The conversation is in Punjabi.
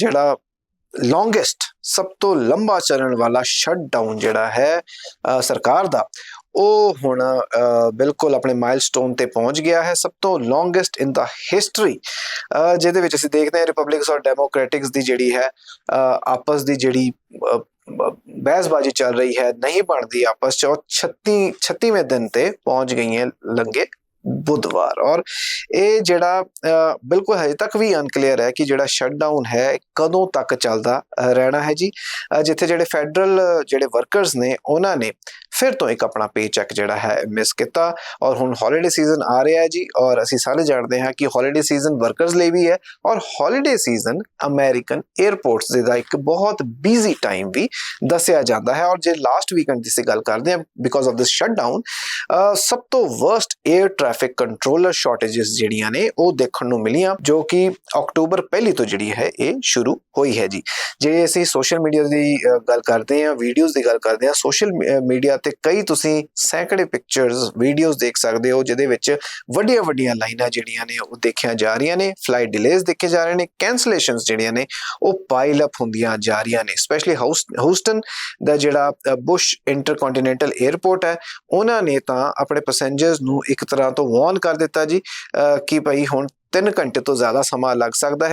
ਜਿਹੜਾ ਲੌਂਗੇਸਟ ਸਭ ਤੋਂ ਲੰਬਾ ਚੱਲਣ ਵਾਲਾ ਸ਼ਟਡਾਊਨ ਜਿਹੜਾ ਹੈ ਸਰਕਾਰ ਦਾ ਉਹ ਹੁਣ ਬਿਲਕੁਲ ਆਪਣੇ ਮਾਈਲਸਟੋਨ ਤੇ ਪਹੁੰਚ ਗਿਆ ਹੈ। ਸਭ ਤੋਂ ਲੌਂਗੇਸਟ ਇਨ ਦਾ ਹਿਸਟਰੀ ਜਿਹਦੇ ਵਿੱਚ ਅਸੀਂ ਦੇਖਦੇ ਹਾਂ ਰਿਪਬਲਿਕਸ ਔਰ ਡੈਮੋਕ੍ਰੈਟਿਕਸ ਦੀ ਜਿਹੜੀ ਹੈ ਅ, ਆਪਸ ਦੀ ਜਿਹੜੀ ਬਹਿਸਬਾਜ਼ੀ ਚੱਲ ਰਹੀ ਹੈ ਨਹੀਂ ਬਣਦੀ ਆਪਸ ਚ ਉਹ 36 36ਵੇਂ ਦਿਨ ਤੇ ਪਹੁੰਚ ਗਈਆਂ ਲੰਗੇ ਬੁੱਧਵਾਰ। ਔਰ ਇਹ ਜਿਹੜਾ ਅ, ਬਿਲਕੁਲ ਹਜੇ ਤੱਕ ਵੀ ਅਨਕਲੀਅਰ ਹੈ ਕਿ ਜਿਹੜਾ ਸ਼ਟਡਾਊਨ ਹੈ ਕਦੋਂ ਤੱਕ ਚੱਲਦਾ ਰਹਿਣਾ ਹੈ ਜੀ। ਅ, ਜਿੱਥੇ ਜਿਹੜੇ ਫੈਡਰਲ ਜਿਹੜੇ ਵਰਕਰਸ ਨੇ ਉਹਨਾਂ ਨੇ ਫਿਰ ਤੋਂ ਇੱਕ ਆਪਣਾ ਪੇ ਚੈੱਕ ਜਿਹੜਾ ਹੈ ਮਿਸ ਕੀਤਾ ਔਰ ਹੁਣ ਹੌਲੀਡੇ ਸੀਜ਼ਨ ਆ ਰਿਹਾ ਹੈ ਜੀ ਔਰ ਅਸੀਂ ਸਾਰੇ ਜਾਣਦੇ ਹਾਂ ਕਿ ਹੌਲੀਡੇ ਸੀਜ਼ਨ ਵਰਕਰਸ ਲਈ ਵੀ ਹੈ ਔਰ ਹੌਲੀਡੇ ਸੀਜ਼ਨ ਅਮਰੀਕਨ 에ਅਰਪੋਰਟਸ ਦੇ ਦਾ ਇੱਕ ਬਹੁਤ ਬਿਜ਼ੀ ਟਾਈਮ ਵੀ ਦੱਸਿਆ ਜਾਂਦਾ ਹੈ ਔਰ ਜੇ ਲਾਸਟ ਵੀਕਐਂਡ ਦੀ ਸੇ ਗੱਲ ਕਰਦੇ ਹਾਂ ਬਿਕੋਜ਼ ਆਫ ਦਿਸ ਸ਼ਟਡਾਊਨ ਸਭ ਤੋਂ worst air traffic controller shortages ਜਿਹੜੀਆਂ ਨੇ ਉਹ ਦੇਖਣ ਨੂੰ ਮਿਲੀਆਂ ਜੋ ਕਿ ਅਕਤੂਬਰ ਪਹਿਲੀ ਤੋਂ ਜਿਹੜੀ ਹੈ ਇਹ ਸ਼ੁਰੂ ਹੋਈ ਹੈ ਜੀ। ਜੇ ਅਸੀਂ ਸੋਸ਼ਲ ਮੀਡੀਆ ਦੀ ਗੱਲ ਕਰਦੇ ਹਾਂ ਵੀਡੀਓਜ਼ ਦੀ ਗੱਲ ਕਰਦੇ ਹਾਂ ਸੋਸ਼ਲ ਮੀਡੀਆ ਤੇ ਕਈ ਤੁਸੀਂ ਸੈਂਕੜੇ ਪਿਕਚਰਸ ਵੀਡੀਓਜ਼ ਦੇਖ ਸਕਦੇ ਹੋ, ਜਿਹਦੇ ਵਿੱਚ ਵੱਡੀਆਂ ਵੱਡੀਆਂ ਲਾਈਨਾਂ ਜਿਹੜੀਆਂ ਨੇ ਉਹ ਦੇਖੀਆਂ ਜਾ ਰਹੀਆਂ ਨੇ ਫਲਾਈਟ ਡਿਲੇਜ਼ ਦੇਖੇ ਜਾ ਰਹੇ ਨੇ ਕੈਂਸਲੇਸ਼ਨਸ ਜਿਹੜੀਆਂ ਨੇ, ਉਹ ਪਾਈਲ ਅਪ ਹੁੰਦੀਆਂ ਜਾ ਰਹੀਆਂ ਨੇ ਸਪੈਸ਼ਲੀ ਹੂਸਟਨ ਦਾ ਜਿਹੜਾ ਬੁਸ਼ ਇੰਟਰਕੰਟੀਨੈਂਟਲ 에ਅਰਪੋਰਟ ਹੈ, ਉਹਨਾਂ ਨੇ ਤਾਂ ਆਪਣੇ ਪੈਸੇਂਜਰਸ ਨੂੰ ਇੱਕ ਤਰ੍ਹਾਂ ਤੋਂ ਵਾਰਨ ਕਰ ਦਿੱਤਾ ਜੀ ਕਿ ਭਾਈ ਹੁਣ 3 ਘੰਟੇ ਤੋਂ ਜ਼ਿਆਦਾ ਸਮਾਂ ਲੱਗ ਸਕਦਾ ਹੈ